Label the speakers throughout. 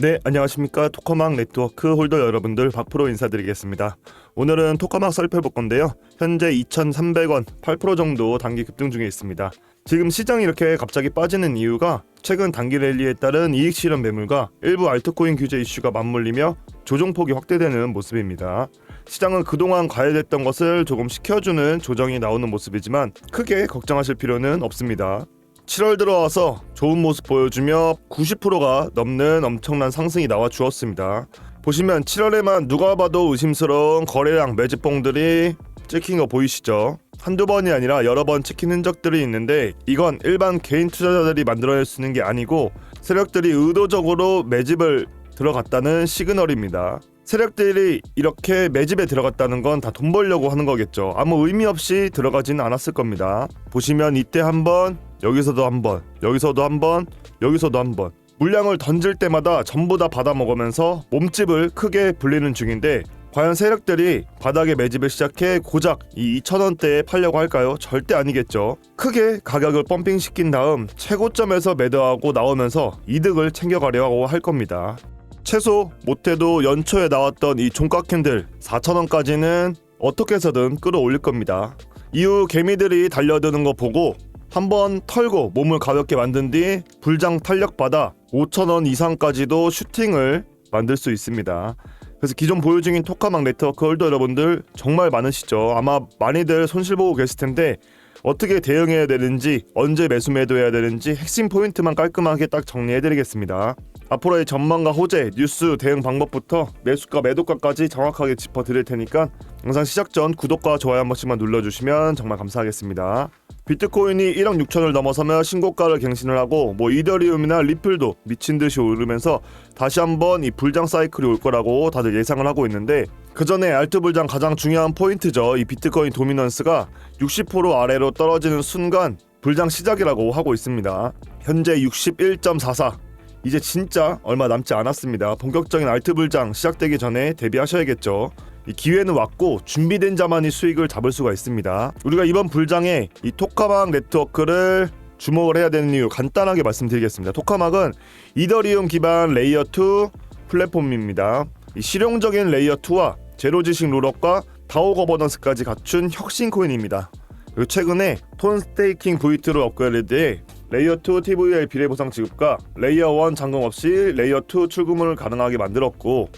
Speaker 1: 네, 안녕하십니까. 토커막 네트워크 홀더 여러분들 박프로 인사드리겠습니다. 오늘은 토커막 살펴볼 건데요. 현재 2,300원 8% 정도 단기 급등 중에 있습니다. 지금 시장이 이렇게 갑자기 빠지는 이유가 최근 단기 랠리에 따른 이익 실현 매물과 일부 알트코인 규제 이슈가 맞물리며 조정폭이 확대되는 모습입니다. 시장은 그동안 과열됐던 것을 조금 식혀주는 조정이 나오는 모습이지만 크게 걱정하실 필요는 없습니다. 7월 들어와서 좋은 모습 보여주며 90%가 넘는 엄청난 상승이 나와 주었습니다. 보시면 7월에만 누가 봐도 의심스러운 거래량 매집봉들이 찍힌 거 보이시죠? 한두 번이 아니라 여러 번 찍힌 흔적들이 있는데 이건 일반 개인 투자자들이 만들어낼 수 있는 게 아니고 세력들이 의도적으로 매집을 들어갔다는 시그널입니다. 세력들이 이렇게 매집에 들어갔다는 건 다 돈 벌려고 하는 거겠죠. 아무 의미 없이 들어가지는 않았을 겁니다. 보시면 이때 한 번, 여기서도 한 번, 여기서도 한 번, 여기서도 한 번. 물량을 던질 때마다 전부 다 받아 먹으면서 몸집을 크게 불리는 중인데 과연 세력들이 바닥에 매집을 시작해 고작 이 2,000원대에 팔려고 할까요? 절대 아니겠죠. 크게 가격을 펌핑시킨 다음 최고점에서 매도하고 나오면서 이득을 챙겨가려고 할 겁니다. 최소 못해도 연초에 나왔던 이 종가캔들 4,000원까지는 어떻게 해서든 끌어올릴 겁니다. 이후 개미들이 달려드는 거 보고 한번 털고 몸을 가볍게 만든 뒤 불장 탄력받아 5,000원 이상까지도 슈팅을 만들 수 있습니다. 그래서 기존 보유 중인 토카막 네트워크 홀더 여러분들 정말 많으시죠. 아마 많이들 손실 보고 계실 텐데 어떻게 대응해야 되는지 언제 매수 매도해야 되는지 핵심 포인트만 깔끔하게 딱 정리해드리겠습니다. 앞으로의 전망과 호재, 뉴스 대응 방법부터 매수가 매도가까지 정확하게 짚어드릴 테니까 영상 시작 전 구독과 좋아요 한 번씩만 눌러주시면 정말 감사하겠습니다. 비트코인이 1억 6천을 넘어서며 신고가를 갱신을 하고 뭐 이더리움이나 리플도 미친 듯이 오르면서 다시 한번 이 불장 사이클이 올 거라고 다들 예상을 하고 있는데 그 전에 알트 불장 가장 중요한 포인트죠. 이 비트코인 도미넌스가 60% 아래로 떨어지는 순간 불장 시작이라고 하고 있습니다. 현재 61.44 이제 진짜 얼마 남지 않았습니다. 본격적인 알트 불장 시작되기 전에 대비하셔야겠죠. 이 기회는 왔고 준비된 자만이 수익을 잡을 수가 있습니다. 우리가 이번 불장에 이 토카막 네트워크를 주목을 해야 되는 이유 간단하게 말씀드리겠습니다. 토카막은 이더리움 기반 레이어 2 플랫폼입니다. 이 실용적인 레이어 2와 제로 지식 롤업과 다오 거버넌스까지 갖춘 혁신 코인입니다. 그리고 최근에 톤 스테이킹 V2로 업그레이드해 레이어 2 TVL 비례 보상 지급과 레이어 1 잔금 없이 레이어 2 출금을 가능하게 만들었고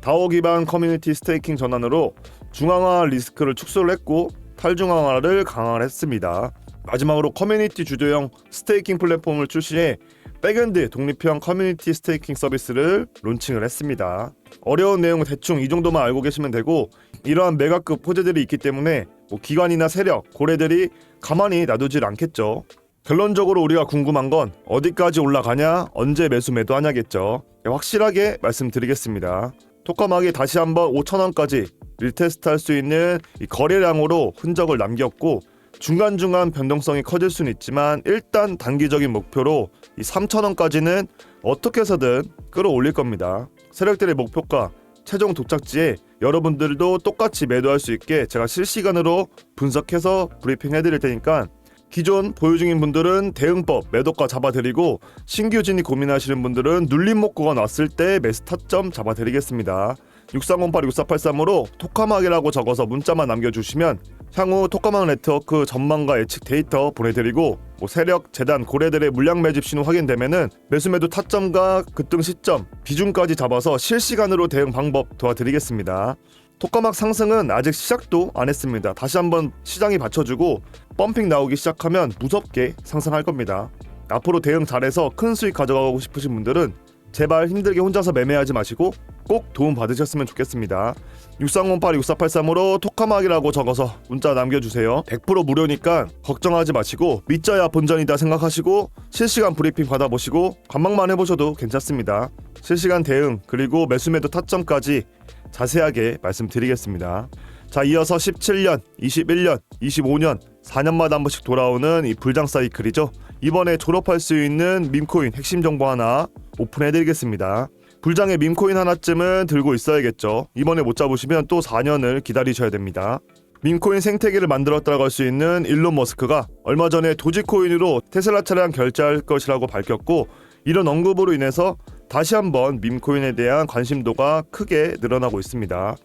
Speaker 1: 다오 기반 커뮤니티 스테이킹 전환으로 중앙화 리스크를 축소를 했고 탈중앙화를 강화를 했습니다. 마지막으로 커뮤니티 주도형 스테이킹 플랫폼을 출시해 백엔드 독립형 커뮤니티 스테이킹 서비스를 론칭을 했습니다. 어려운 내용은 대충 이 정도만 알고 계시면 되고 이러한 메가급 호재들이 있기 때문에 뭐 기관이나 세력, 고래들이 가만히 놔두질 않겠죠. 결론적으로 우리가 궁금한 건 어디까지 올라가냐, 언제 매수 매도하냐겠죠. 네, 확실하게 말씀드리겠습니다. 토카막이 다시 한번 5천원까지 리테스트 할 수 있는 이 거래량으로 흔적을 남겼고 중간중간 변동성이 커질 수는 있지만 일단 단기적인 목표로 이 3천원까지는 어떻게 해서든 끌어올릴 겁니다. 세력들의 목표가 최종 도착지에 여러분들도 똑같이 매도할 수 있게 제가 실시간으로 분석해서 브리핑 해 드릴 테니까 기존 보유 중인 분들은 대응법 매도가 잡아드리고 신규 진입 고민하시는 분들은 눌림 목고가 났을 때 매수 타점 잡아드리겠습니다. 6308-6483으로 토카막이라고 적어서 문자만 남겨주시면 향후 토카막 네트워크 전망과 예측 데이터 보내드리고 뭐 세력, 재단, 고래들의 물량 매집 신호 확인되면은 매수 매도 타점과 급등 시점, 비중까지 잡아서 실시간으로 대응 방법 도와드리겠습니다. 토카막 상승은 아직 시작도 안 했습니다. 다시 한번 시장이 받쳐주고 펌핑 나오기 시작하면 무섭게 상승할 겁니다. 앞으로 대응 잘해서 큰 수익 가져가고 싶으신 분들은 제발 힘들게 혼자서 매매하지 마시고 꼭 도움 받으셨으면 좋겠습니다. 6308-6483으로 토카막이라고 적어서 문자 남겨주세요. 100% 무료니까 걱정하지 마시고 믿자야 본전이다 생각하시고 실시간 브리핑 받아보시고 관망만 해보셔도 괜찮습니다. 실시간 대응 그리고 매수매도 타점까지 자세하게 말씀드리겠습니다. 자 이어서 17년, 21년, 25년 4년마다 한 번씩 돌아오는 이 불장 사이클이죠. 이번에 졸업할 수 있는 밈코인 핵심 정보 하나 오픈해드리겠습니다. 불장의 밈코인 하나쯤은 들고 있어야겠죠. 이번에 못 잡으시면 또 4년을 기다리셔야 됩니다. 밈코인 생태계를 만들었다고 할 수 있는 일론 머스크가 얼마 전에 도지코인으로 테슬라 차량 결제할 것이라고 밝혔고 이런 언급으로 인해서 다시 한번 밈코인에 대한 관심도가 크게 늘어나고 있습니다.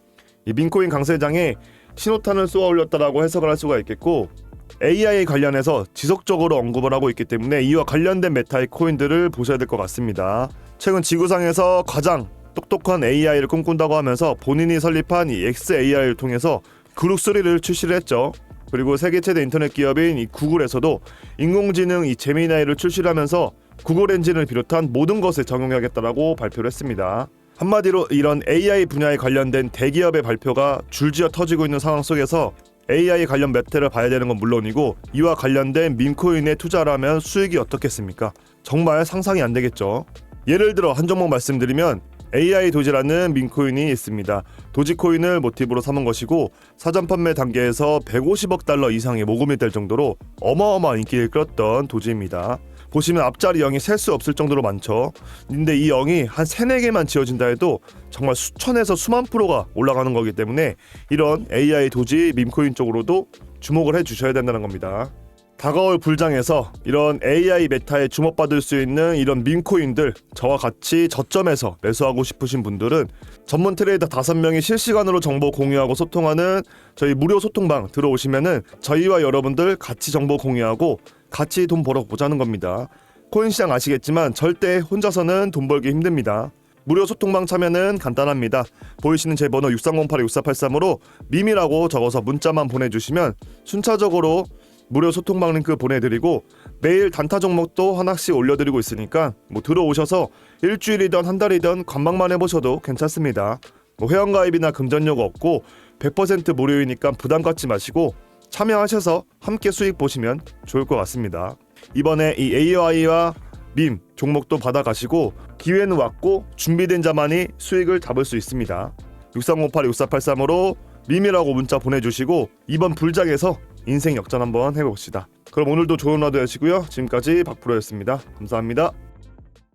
Speaker 1: 이 밈코인 강세장에 신호탄을 쏘아 올렸다라고 해석을 할 수가 있겠고 AI 관련해서 지속적으로 언급을 하고 있기 때문에 이와 관련된 메타의 코인들을 보셔야 될 것 같습니다. 최근 지구상에서 가장 똑똑한 AI를 꿈꾼다고 하면서 본인이 설립한 이 XAI를 통해서 그룹 3를 출시를 했죠. 그리고 세계 최대 인터넷 기업인 이 구글에서도 인공지능 이 제미나이를 출시를 하면서 구글 엔진을 비롯한 모든 것에 적용하겠다라고 발표를 했습니다. 한마디로 이런 AI 분야에 관련된 대기업의 발표가 줄지어 터지고 있는 상황 속에서 AI 관련 매체를 봐야 되는 건 물론이고 이와 관련된 밈코인에 투자를 하면 수익이 어떻겠습니까? 정말 상상이 안 되겠죠. 예를 들어 한 종목 말씀드리면 AI 도지라는 밈코인이 있습니다. 도지코인을 모티브로 삼은 것이고 사전 판매 단계에서 150억 달러 이상의 모금이 될 정도로 어마어마한 인기를 끌었던 도지입니다. 보시면 앞자리 0이 셀 수 없을 정도로 많죠. 근데 이 0이 한 3, 4개만 지어진다 해도 정말 수천에서 수만 프로가 올라가는 거기 때문에 이런 AI 도지 밈코인 쪽으로도 주목을 해 주셔야 된다는 겁니다. 다가올 불장에서 이런 AI 메타에 주목받을 수 있는 이런 밈코인들 저와 같이 저점에서 매수하고 싶으신 분들은 전문 트레이더 5명이 실시간으로 정보 공유하고 소통하는 저희 무료 소통방 들어오시면은 저희와 여러분들 같이 정보 공유하고 같이 돈 벌어 보자는 겁니다. 코인 시장 아시겠지만 절대 혼자서는 돈 벌기 힘듭니다. 무료 소통방 참여는 간단합니다. 보이시는 제 번호 6308-6483으로 밈이라고 적어서 문자만 보내주시면 순차적으로 무료 소통방 링크 보내드리고 매일 단타 종목도 하나씩 올려드리고 있으니까 뭐 들어오셔서 일주일이든 한 달이든 관망만 해보셔도 괜찮습니다. 뭐 회원가입이나 금전료가 없고 100% 무료이니까 부담 갖지 마시고 참여하셔서 함께 수익 보시면 좋을 것 같습니다. 이번에 이 AI와 밈 종목도 받아가시고 기회는 왔고 준비된 자만이 수익을 잡을 수 있습니다. 6358-6483으로 밈이라고 문자 보내주시고 이번 불장에서 인생 역전 한번 해봅시다. 그럼 오늘도 좋은 하루 되시고요. 지금까지 박프로였습니다. 감사합니다.